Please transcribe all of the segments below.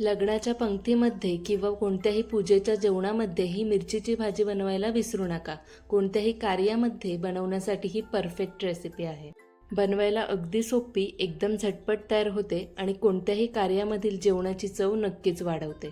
लग्नाच्या पंक्तीमध्ये किंवा कोणत्याही पूजेच्या जेवणामध्ये ही मिरचीची भाजी बनवायला विसरू नका. कोणत्याही कार्यामध्ये बनवण्यासाठी ही परफेक्ट रेसिपी आहे. बनवायला अगदी सोपी एकदम झटपट तयार होते आणि कोणत्याही कार्यामधील जेवणाची चव नक्कीच वाढवते.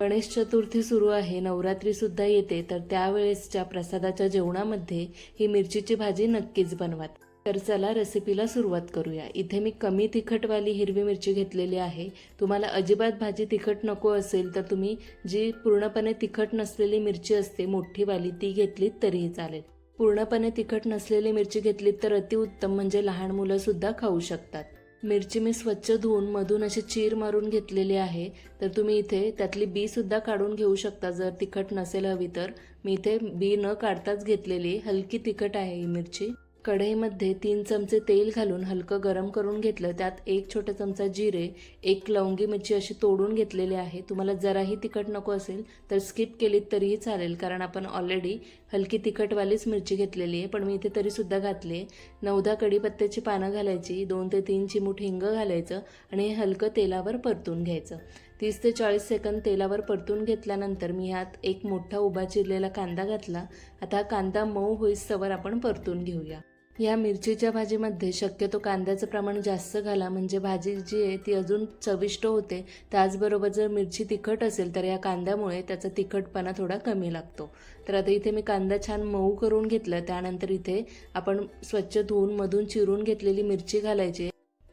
गणेश चतुर्थी सुरू आहे नवरात्री सुद्धा येते तर त्यावेळेसच्या प्रसादाच्या जेवणामध्ये ही मिरचीची भाजी नक्कीच बनवात तर चला रेसिपीला सुरुवात करूया. इथे मी कमी तिखटवाली हिरवी मिरची घेतलेली आहे. तुम्हाला अजिबात भाजी तिखट नको असेल तर तुम्ही जी पूर्णपणे तिखट नसलेली मिरची असते मोठीवाली ती घेतलीत तरीही चालेल. पूर्णपणे तिखट नसलेली मिरची घेतलीत तर अतिउत्तम म्हणजे लहान मुलंसुद्धा खाऊ शकतात. मिरची मी स्वच्छ धुवून मधून अशी चीर मारून घेतलेली आहे. तर तुम्ही इथे त्यातली बी सुद्धा काढून घेऊ शकता जर तिखट नसेल हवी तर. मी इथे बी न काढताच घेतलेली हलकी तिखट आहे ही मिरची. कढईमध्ये तीन चमचे तेल घालून हलकं गरम करून घेतलं. त्यात एक छोटा चमचा जिरे एक लवंगी मिरची अशी तोडून घेतलेली आहे. तुम्हाला जराही तिखट नको असेल तर स्किप केलीत तरीही चालेल कारण आपण ऑलरेडी हलकी तिखटवालीच मिरची घेतलेली आहे. पण मी इथे तरीसुद्धा घातली आहे. नवदा कढीपत्त्याची पानं घालायची दोन ते तीन चिमूट हिंग घालायचं आणि हे हलकं तेलावर परतून घ्यायचं. तीस ते चाळीस सेकंद तेलावर परतून घेतल्यानंतर मी ह्यात एक मोठा उभा चिरलेला कांदा घातला. आता हा कांदा मऊ होईस्तवर आपण परतून घेऊया. या मिरचीच्या भाजीमध्ये शक्यतो कांद्याचं प्रमाण जास्त घाला म्हणजे भाजी जी आहे ती अजून चविष्ट होते. त्याचबरोबर जर मिरची तिखट असेल तर या कांद्यामुळे त्याचा तिखटपणा थोडा कमी लागतो. तर आता इथे मी कांदा छान मऊ करून घेतला. त्यानंतर इथे आपण स्वच्छ धुवून मधून चिरून घेतलेली मिरची घालायची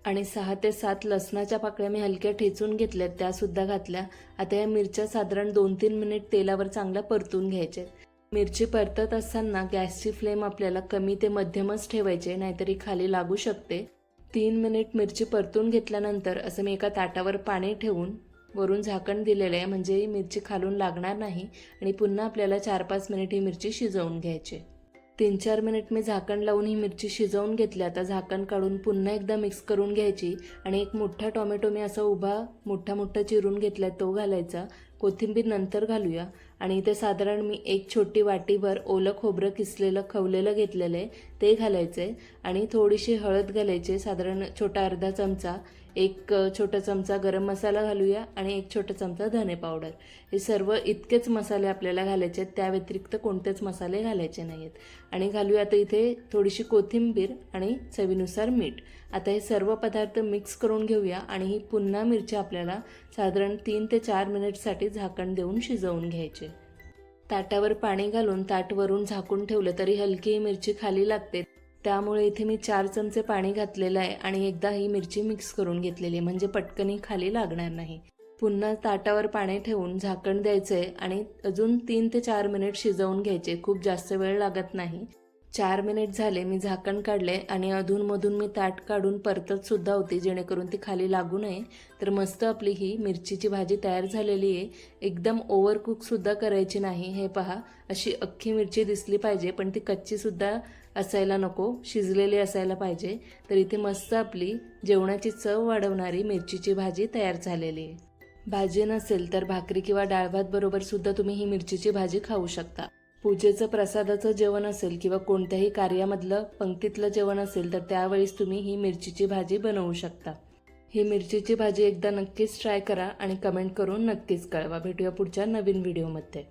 आणि सहा ते सात लसणाच्या पाकळ्या मी हलक्या ठेचून घेतल्यात त्यासुद्धा घातल्या. आता या मिरच्या साधारण दोन तीन मिनिट तेलावर चांगल्या परतून घ्यायचे. मिरची परतत असताना गॅसची फ्लेम आपल्याला कमी ते मध्यमच ठेवायचे नाहीतरी खाली लागू शकते. तीन मिनिट मिरची परतून घेतल्यानंतर असं मी एका ताटावर पाणी ठेवून वरून झाकण दिलेलं आहे म्हणजे ही मिरची खालून लागणार नाही आणि पुन्हा आपल्याला चार पाच मिनिट ही मिरची शिजवून घ्यायची. तीन चार मिनिट मी झाकण लावून ही मिरची शिजवून घेतली. आता झाकण काढून पुन्हा एकदा मिक्स करून घ्यायची आणि एक मोठा टॉमॅटो मी असा उभा मोठा मोठा चिरून घेतला तो घालायचा. कोथिंबीर नंतर घालूया. आणि इथे साधारण मी एक छोटी वाटीभर ओलं खोबरं किसलेलं खवलेलं घेतलेलं आहे ते घालायचं आहे आणि थोडीशी हळद घालायची साधारण छोटा अर्धा चमचा. एक छोटा चमचा गरम मसाला घालूया आणि एक छोटा चमचा धने पावडर. हे सर्व इतकेच मसाले आपल्याला घालायचे आहेत त्या व्यतिरिक्त कोणतेच मसाले घालायचे नाही आहेत आणि घालूया आता इथे थोडीशी कोथिंबीर आणि चवीनुसार मीठ. आता हे सर्व पदार्थ मिक्स करून घेऊया आणि ही पुन्हा मिरची आपल्याला साधारण तीन ते चार मिनिटसाठी झाकण देऊन शिजवून घ्यायचे. ताटावर पाणी घालून ताटवरून झाकून ठेवलं तरी हलकी मिरची खाली लागते. त्यामुळे इथे मी चार चमचे पाणी घातलेलं आहे आणि एकदा ही मिरची मिक्स करून घेतलेली आहे. म्हणजे पटकनी खाली लागणार नाही. पुन्हा ताटावर पाणी ठेवून झाकण द्यायचं आहे आणि अजून तीन ते चार मिनिट शिजवून घ्यायचे. खूप जास्त वेळ लागत नाही. चार मिनिट झाले मी झाकण काढले आणि अधूनमधून मी ताट काढून परतत सुद्धा होती जेणेकरून ती खाली लागू नये. तर मस्त आपली ही मिरचीची भाजी तयार झालेली आहे. एकदम ओव्हर करायची नाही हे पहा. अशी अख्खी मिरची दिसली पाहिजे पण ती कच्चीसुद्धा असायला नको शिजलेली असायला पाहिजे. तर इथे मस्त आपली जेवणाची चव वाढवणारी मिरचीची भाजी तयार झालेली आहे. भाजी नसेल तर भाकरी किंवा डाळ भात बरोबर सुद्धा तुम्ही ही मिरचीची भाजी खाऊ शकता. पूजेचं प्रसादाचं जेवण असेल किंवा कोणत्याही कार्यामधलं पंक्तीतलं जेवण असेल तर त्यावेळेस तुम्ही ही मिरचीची भाजी बनवू शकता. ही मिरचीची भाजी एकदा नक्कीच ट्राय करा आणि कमेंट करून नक्कीच कळवा. भेटूया पुढच्या नवीन व्हिडिओमध्ये